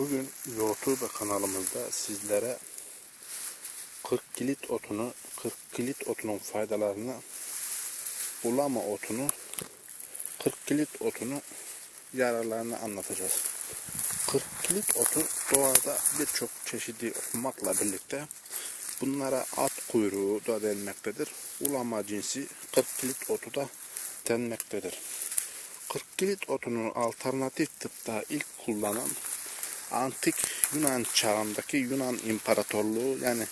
Bugün YouTube kanalımızda sizlere 40 kilit otunu, 40 kilit otunun faydalarını, bulama otunu, 40 kilit otunu yararlarını anlatacağız. 40 kilit otu doğada birçok çeşidi olmakla birlikte bunlara at kuyruğu da denmektedir. Ulama cinsi 40 kilit otu da denmektedir. 40 kilit otunun alternatif tıpta ilk kullanan antik Yunan çağındaki Yunan İmparatorluğu yani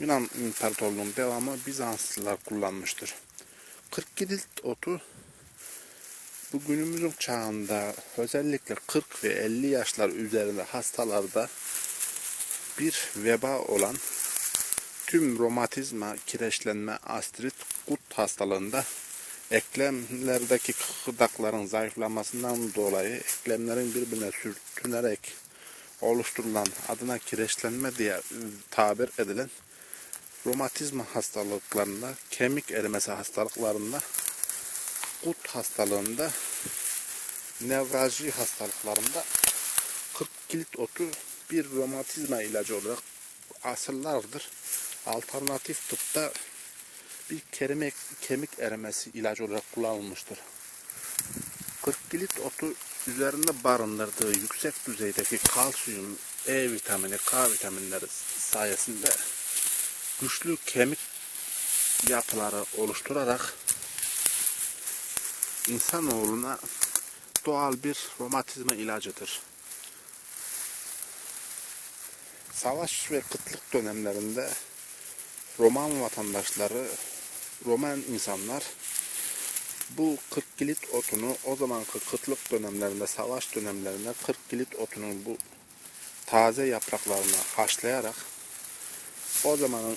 Yunan İmparatorluğu'nun devamı Bizanslılar kullanmıştır. 40 kilit otu bu günümüzün çağında özellikle 40 ve 50 yaşlar üzerinde hastalarda bir veba olan tüm romatizma, kireçlenme, astrit, gut hastalığında eklemlerdeki kıkırdakların zayıflamasından dolayı eklemlerin birbirine sürtünerek oluşturulan adına kireçlenme diye tabir edilen romatizma hastalıklarında, kemik erimesi hastalıklarında, gut hastalığında, nevralji hastalıklarında 40 kilit otu bir romatizma ilacı olarak asırlardır alternatif tıpta bir kemik, kemik erimesi ilacı olarak kullanılmıştır. 40 kilit otu üzerinde barındırdığı yüksek düzeydeki kalsiyum, E vitamini, K vitaminleri sayesinde güçlü kemik yapıları oluşturarak insanoğluna doğal bir romatizma ilacıdır. Savaş ve kıtlık dönemlerinde Roman vatandaşları, Roman insanlar bu 40 kilit otunu o zamanki kıtlık dönemlerinde, savaş dönemlerinde 40 kilit otunun bu taze yapraklarını haşlayarak o zamanın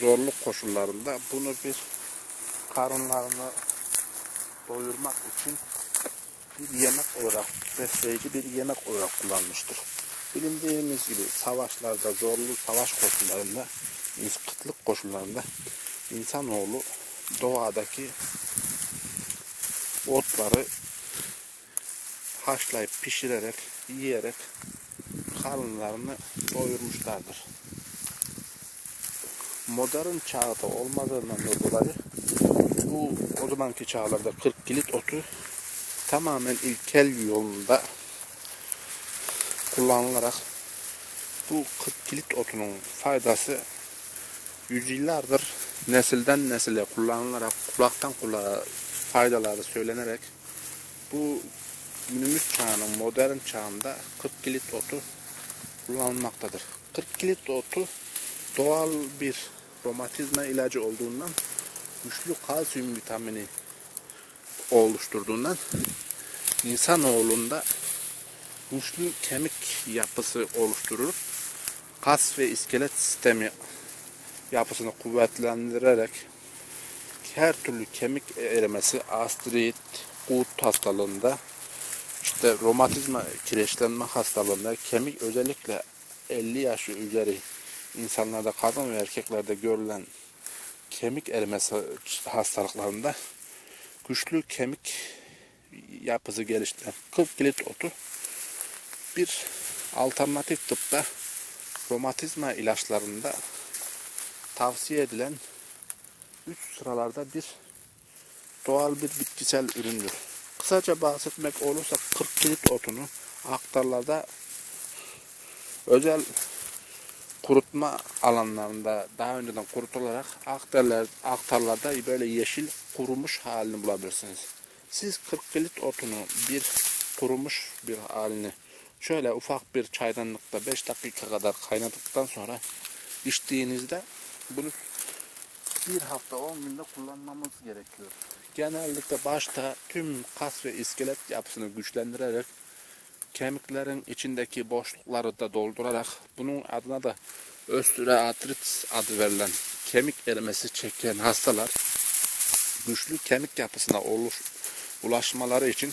zorluk koşullarında bunu bir karınlarını doyurmak için bir yemek olarak, besleyici bir yemek olarak kullanmıştır. Bilindiğimiz gibi savaşlarda, zorlu savaş koşullarında, kıtlık koşullarında insanoğlu doğadaki otları haşlayıp pişirerek, yiyerek karınlarını doyurmuşlardır. Modern çağda olmadığından dolayı bu o zamanki çağlarda 40 kilit otu tamamen ilkel yolunda kullanılarak bu 40 kilit otunun faydası yüzyıllardır nesilden nesile kullanılarak kulaktan kulağa faydaları söylenerek bu günümüz çağının modern çağında 40 kilit otu kullanılmaktadır. 40 kilit otu doğal bir romatizma ilacı olduğundan güçlü kalsiyum vitamini oluşturduğundan insanoğlunda güçlü kemik yapısı oluşturur. Kas ve iskelet sistemi yapısını kuvvetlendirerek her türlü kemik erimesi, astrit, gut hastalığında, işte romatizma, kireçlenme hastalığında, kemik özellikle 50 yaş üzeri insanlarda, kadın ve erkeklerde görülen kemik erimesi hastalıklarında güçlü kemik yapısı geliştiren 40 kilit otu bir alternatif tıpta romatizma ilaçlarında tavsiye edilen üç sıralarda bir doğal bir bitkisel üründür. Kısaca bahsetmek olursa 40 kilit otunu aktarlarda özel kurutma alanlarında daha önceden kurutularak aktarlar, aktarlarda böyle yeşil kurumuş halini bulabilirsiniz. Siz 40 kilit otunu bir kurumuş bir halini şöyle ufak bir çaydanlıkta 5 dakika kadar kaynadıktan sonra içtiğinizde bunu bir hafta 10 günde kullanmamız gerekiyor. Genellikle başta tüm kas ve iskelet yapısını güçlendirerek kemiklerin içindeki boşlukları da doldurarak bunun adına da östreartrit adı verilen kemik erimesi çeken hastalar güçlü kemik yapısına oluş, ulaşmaları için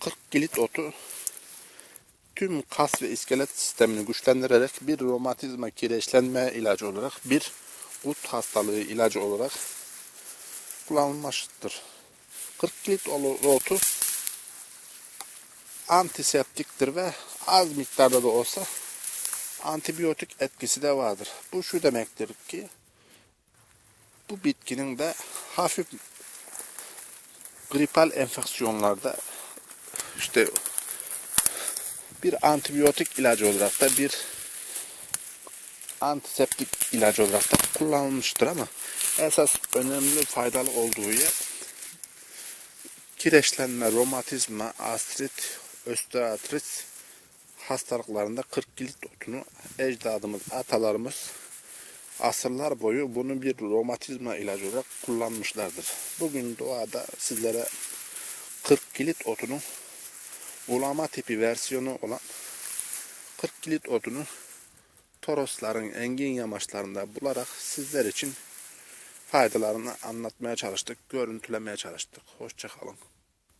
40 kilit otu tüm kas ve iskelet sistemini güçlendirerek bir romatizma kireçlenme ilacı olarak bir gut hastalığı ilacı olarak kullanılmıştır. 40 kilit otu antiseptiktir ve az miktarda da olsa antibiyotik etkisi de vardır. Bu şu demektir ki bu bitkinin de hafif gripal enfeksiyonlarda işte bir antibiyotik ilacı olarak da bir antiseptik ilacı olarak da kullanılmıştır ama esas önemli faydalı olduğu yer kireçlenme, romatizma, astrit, osteoartrit hastalıklarında 40 kilit otunu ecdadımız, atalarımız asırlar boyu bunu bir romatizma ilacı olarak kullanmışlardır. Bugün doğada sizlere 40 kilit otunun ulama tipi versiyonu olan 40 kilit otunu Torosların engin yamaçlarında bularak sizler için faydalarını anlatmaya çalıştık, görüntülemeye çalıştık. Hoşçakalın.